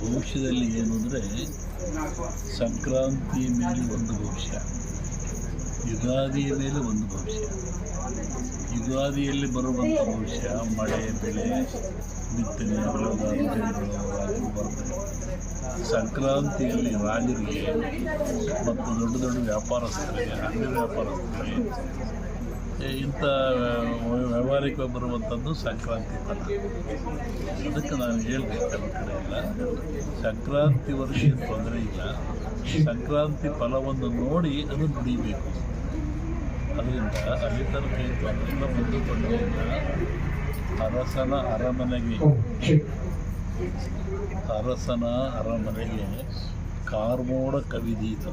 ಭವಿಷ್ಯದಲ್ಲಿ ಏನು ಅಂದರೆ ಸಂಕ್ರಾಂತಿ ಮೇಲೆ ಒಂದು ಭವಿಷ್ಯ, ಯುಗಾದಿಯ ಮೇಲೆ ಒಂದು ಭವಿಷ್ಯ. ಯುಗಾದಿಯಲ್ಲಿ ಬರುವಂಥ ಭವಿಷ್ಯ ಮಳೆ, ಬೆಳೆ, ಬಿತ್ತನೆ ಬೆಳೆಗಳು ಸಂಕ್ರಾಂತಿಯಲ್ಲಿ ರಾಜರಿಗೆ ಮತ್ತು ದೊಡ್ಡ ದೊಡ್ಡ ವ್ಯಾಪಾರಸ್ಥರಿಗೆ ಅಂಗಡಿ ವ್ಯಾಪಾರಸ್ಥರಿಗೆ ಇಂಥ ವ್ಯವಹಾರಕ್ಕೆ ಬರುವಂಥದ್ದು ಸಂಕ್ರಾಂತಿ ಫಲ ಅದಕ್ಕೆ ನಾನು ಹೇಳಬೇಕು ಕಡೆ ಎಲ್ಲ. ಸಂಕ್ರಾಂತಿ ವರ್ಷ ತೊಂದರೆ ಇಲ್ಲ. ಸಂಕ್ರಾಂತಿ ಫಲವನ್ನು ನೋಡಿ ಅದು ನುಡಿಬೇಕು ಅದರಿಂದ ಅಲ್ಲಿ ತನಕ ಏನು ತೊಂದರೆ ಇಲ್ಲ ಮುಂದೆ ತೊಂದರೆ ಇಲ್ಲ. ಅರಸನ ಅರಮನೆಗೆ ಅರಸನ ಅರಮನೆಗೆ ಕಾರ್ಮೋಡ ಕವಿದೀತು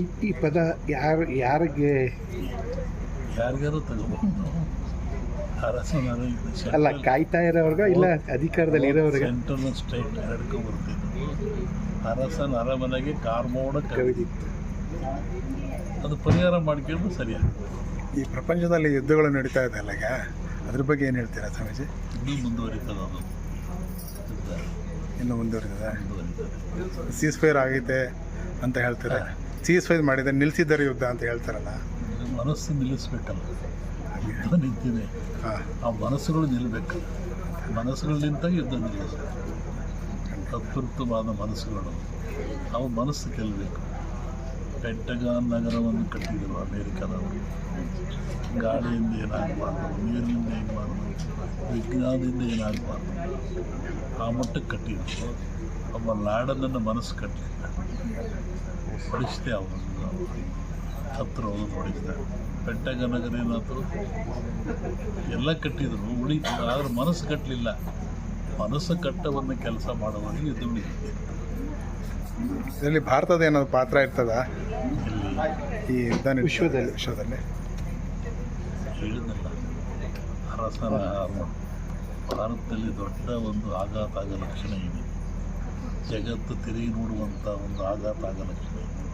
ಈ ಈ ಪದ ಯಾರು ಯಾರಿಗೆ? ಯಾರಿಗಾರು ತಗೋಬಹುದು ಅರಸನ ಅಲ್ಲ ಕಾಯ್ತಾ ಇರೋರ್ಗ ಇಲ್ಲ ಅಧಿಕಾರದಲ್ಲಿ ಇರೋರ್ಗ? ಸೆಂಟ್ರಲ್ ಸ್ಟೇಟ್ ಎರಡಕ್ಕೂ ಬರ್ತಿದ್ದು ಅರಸನ ಅರಮನೆಗೆ ಕಾರ್ಮೋಡ ಕವಿದಿ ಕವಿದಿತ್ತು ಅದು ಪರಿಹಾರ ಮಾಡ್ಕೊಂಡು ಸರಿಯಾಗ್ತದೆ. ಈ ಪ್ರಪಂಚದಲ್ಲಿ ಯುದ್ಧಗಳು ನಡೀತಾ ಇದೆ ಅಲ್ಲ ಈಗ? ಅದ್ರ ಬಗ್ಗೆ ಏನು ಹೇಳ್ತೀರಾ ಸ್ವಾಮೀಜಿ? ಇನ್ನೂ ಮುಂದುವರಿತದ ಅದು. ಇನ್ನೂ ಮುಂದುವರಿತದೆ? ಮುಂದುವರಿತದೆ. ಸೀಸ್ ಫೈರ್ ಆಗೈತೆ ಅಂತ ಹೇಳ್ತಾರೆ? ಸೀಸ್ ಫೈರ್ ಮಾಡಿದೆ ನಿಲ್ಲಿಸಿದ್ದಾರೆ ಯುದ್ಧ ಅಂತ ಹೇಳ್ತಾರಲ್ಲ. ಮನಸ್ಸು ನಿಲ್ಲಿಸ್ಬೇಕಲ್ಲ. ಯುದ್ಧ ನಿಂತಿದೆ. ಆ ಮನಸ್ಸುಗಳು ನಿಲ್ಲಬೇಕು ಮನಸ್ಸುಗಳು ನಿಂತಾಗ ಯುದ್ಧ ನಿಲ್ಲಿಸ್ಬೇಕು ಅಪ್ರತುವಾದ ಮನಸ್ಸುಗಳು. ಅವು ಮನಸ್ಸು ಗೆಲ್ಲಬೇಕು ಪೆಂಟಗಾನ್ ನಗರವನ್ನು ಕಟ್ಟಿದರು ಅಮೇರಿಕಾದವರು. ಗಾಳಿಯಿಂದ ಏನಾಗಬಾರ್ದು ನೀರಿನಿಂದ ಏನಾಗಬಾರ್ದು ವಿಜ್ಞಾನದಿಂದ ಏನಾಗಬಾರ್ದು. ಆ ಮಟ್ಟಕ್ಕೆ ಕಟ್ಟಿದ್ರು. ಒಬ್ಬ ಲಾಡನನ್ನು ಮನಸ್ಸು ಕಟ್ಟಲಿಲ್ಲ. ಹೊಡಿಸಿದೆ ಅವರನ್ನು ಹತ್ರ ಹೋಗಿ ಹೊಡಿಸಿದ ಪೆಂಟಗ ನಗರ ಏನಾಯ್ತು ಎಲ್ಲ ಕಟ್ಟಿದ್ರು ಉಳಿ ಆದರೆ ಮನಸ್ಸು ಕಟ್ಟಲಿಲ್ಲ ಮನಸ್ಸು ಕಟ್ಟವನ್ನು ಕೆಲಸ ಮಾಡುವವರಿಗೆ ಇದು ಉಳಿದಿದೆ ಇದರಲ್ಲಿ ಭಾರತದ ಏನಾದ್ರು ಪಾತ್ರ ಇರ್ತದ? ಇಲ್ಲಿ ಈ ವಿಶ್ವದಲ್ಲಿ. ವಿಶ್ವದಲ್ಲಿ. ಹೇಳಿದ್ನಲ್ಲ ಅರಸನ ಭಾರತದಲ್ಲಿ ದೊಡ್ಡ ಒಂದು ಆಘಾತ ಆಗ ಲಕ್ಷಣ ಇದೆ ಜಗತ್ತು ತಿರುಗಿ ನೋಡುವಂಥ ಒಂದು ಆಘಾತ ಆಗ ಲಕ್ಷಣ ಇದೆ